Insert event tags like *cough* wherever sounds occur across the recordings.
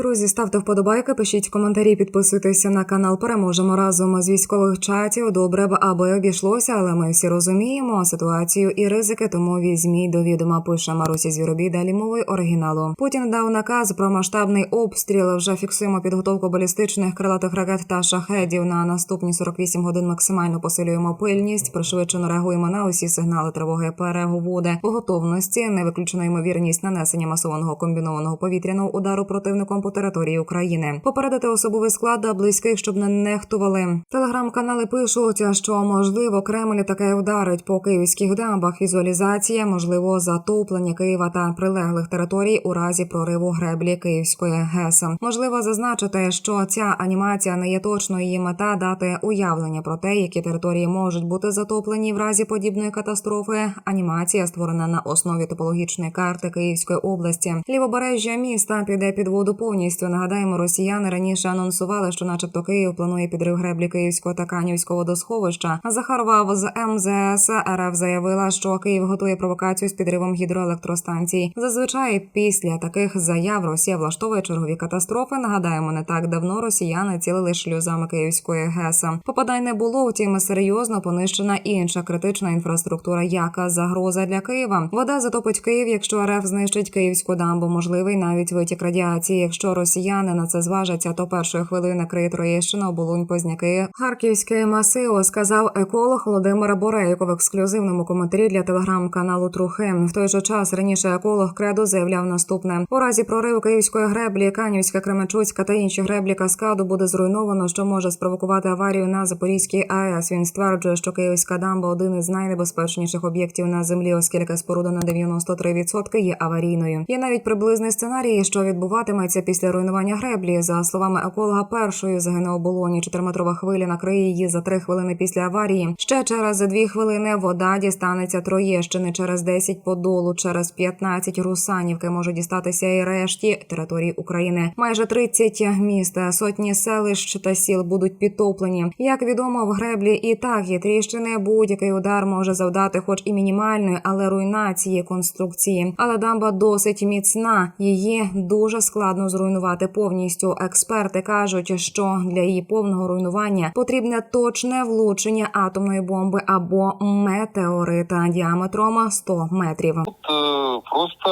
Друзі, ставте вподобайки, пишіть коментарі, підписуйтеся на канал. Переможемо разом з військових чатів. Добре б, аби обійшлося, але ми всі розуміємо ситуацію і ризики. Тому візьміть до відома. Пише Марусі Звіробій. Далі мовою оригіналу. Путін дав наказ про масштабний обстріл. Вже фіксуємо підготовку балістичних крилатих ракет та шахедів. На наступні 48 годин максимально посилюємо пильність. Пришвидшено реагуємо на усі сигнали тривоги. Переговоди у готовності. Не виключено ймовірність нанесення масованого комбінованого повітряного удару противником території України. Попередити особовий склад та близьких, щоб не нехтували. Телеграм-канали пишуть, що можливо Кремль таке вдарить по київських дамбах. Візуалізація, можливо, затоплення Києва та прилеглих територій у разі прориву греблі Київської ГЕС. Можливо зазначити, що ця анімація не є точною її мета дати уявлення про те, які території можуть бути затоплені в разі подібної катастрофи. Анімація створена на основі топологічної карти Київської області. Лівобережжя міста піде під воду повністю. Нагадаємо, росіяни раніше анонсували, що, начебто, Київ планує підрив греблі Київського та Канівського водосховища. А Захарова з МЗС РФ заявила, що Київ готує провокацію з підривом гідроелектростанцій. Зазвичай після таких заяв Росія влаштовує чергові катастрофи. Нагадаємо, не так давно росіяни цілили шлюзами Київської ГЕС. Попадань не було, втім серйозно понищена інша критична інфраструктура. Яка загроза для Києва? Вода затопить Київ, якщо РФ знищить київську дамбу. Можливий навіть витік радіації. Якщо росіяни на це зважаться, то першою хвилею накриє Троєщина, оболонь, Позняки, Харківське масиво, сказав еколог Володимир Борейко в ексклюзивному коментарі для телеграм-каналу Трухи. В той же час раніше еколог Кредо заявляв наступне: у разі прориву Київської греблі, Канівська, Кременчуцька та інші греблі каскаду буде зруйновано, що може спровокувати аварію на Запорізькій АЕС. Він стверджує, що Київська дамба один із найнебезпечніших об'єктів на землі, оскільки споруда на 93% є аварійною. Є навіть приблизний сценарій, що відбуватиметься після руйнування греблі. За словами еколога, першою загине оболоні. Чотириметрова хвиля накриє її за три хвилини після аварії. Ще через дві хвилини вода дістанеться Троєщини, через 10 Подолу, через 15 Русанівки може дістатися і решті території України. Майже 30 міст, сотні селищ та сіл будуть підтоплені. Як відомо, в греблі і так є тріщини. Будь-який удар може завдати, хоч і мінімальної, але руйнації конструкції. Але дамба досить міцна. Її дуже складно зруйнувати повністю. Експерти кажуть, що для її повного руйнування потрібне точне влучення атомної бомби або метеорита діаметром 100 метрів. Тут е, просто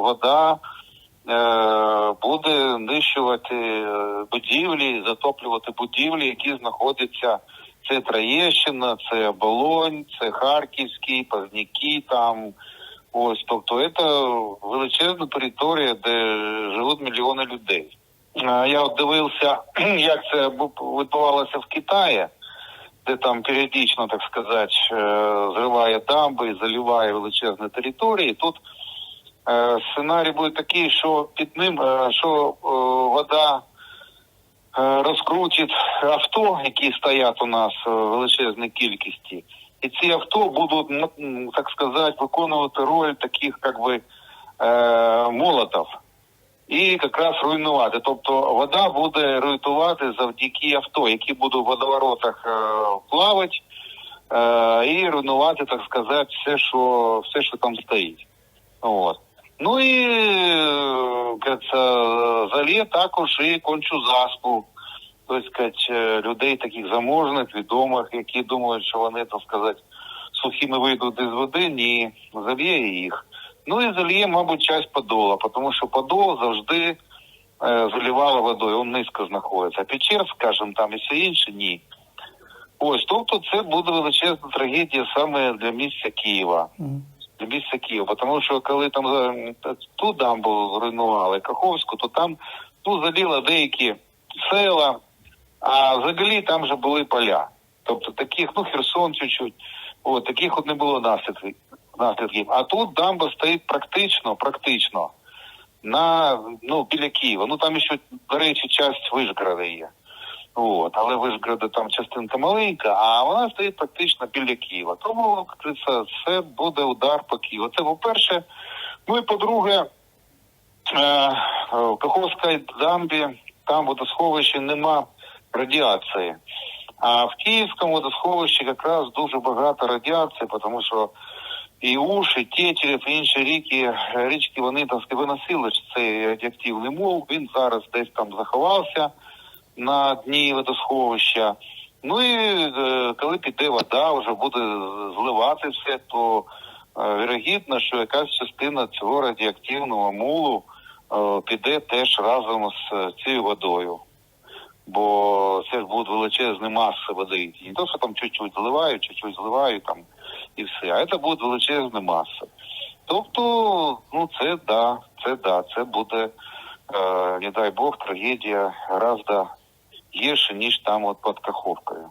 вода е, буде нищувати е, будівлі, затоплювати будівлі, які знаходяться. Це Троєщина, це Оболонь, це Харківський, Пазняки там. Ось, тобто це величезна територія, де живуть мільйони людей. Я от дивився, *clears throat* як це бу- відбувалося в Китаї, де там періодично, так сказати, е, зриває дамби заливає величезні території. Тут е, сценарій буде такий, що під ним, е, що вода розкрутить авто, які стоять у нас в величезній кількості. І ці авто будуть, ну, так сказати, виконувати роль таких, як би, е, молотов. І якраз руйнувати. Тобто вода буде рятувати завдяки авто, які будуть в водоворотах е, плавати е, і руйнувати, так сказати, все, що все, що там стоїть. От. Ну і е, кажеться, залє також і кончу заспу. Тобто, сказать, е, людей таких заможних, відомих, які думають, що вони, так сказати, сухими вийдуть із води, ні, зальє їх. Ну і зальє, мабуть, часть подола, тому що подол завжди е, заливало водою, він низько знаходиться. А Печерськ, скажімо, там і все інше, ні. Ось, тобто це буде величезна трагедія саме для місця Києва. Для місця Києва. Тому що коли там е, ту дамбу зруйнували, Каховську, то там ну, заліло деякі села, а взагалі там же були поля. Тобто таких, ну, Херсон чуть-чуть, от, таких от не було наслідків. наслідків. А тут дамба стоїть практично, практично на, ну, біля Києва. Ну, там ще, до речі, часть Вишгорода є. От, але Вишгорода там частинка маленька, а вона стоїть практично біля Києва. Тому говориться, це буде удар по Києву. Це по-перше. Ну і по-друге, е, в Каховській дамбі там водосховищі нема радіації. А в Київському водосховищі якраз дуже багато радіації, тому що і Уш, і Тєтєрів, і інші ріки, річки, вони так сказати, виносили цей радіоактивний мул. Він зараз десь там заховався на дні водосховища. Ну і е, коли піде вода, вже буде зливати все, то е, вірогідно, що якась частина цього радіоактивного мулу е, піде теж разом з цією водою. Бо це буде величезна маси води. Не то, що там чуть-чуть зливають, чуть-чуть зливають там і все, а це буде величезна маса. Тобто, ну це да, це да, це буде, е, не дай Бог, трагедія гораздо гірше, ніж там от під Каховкою.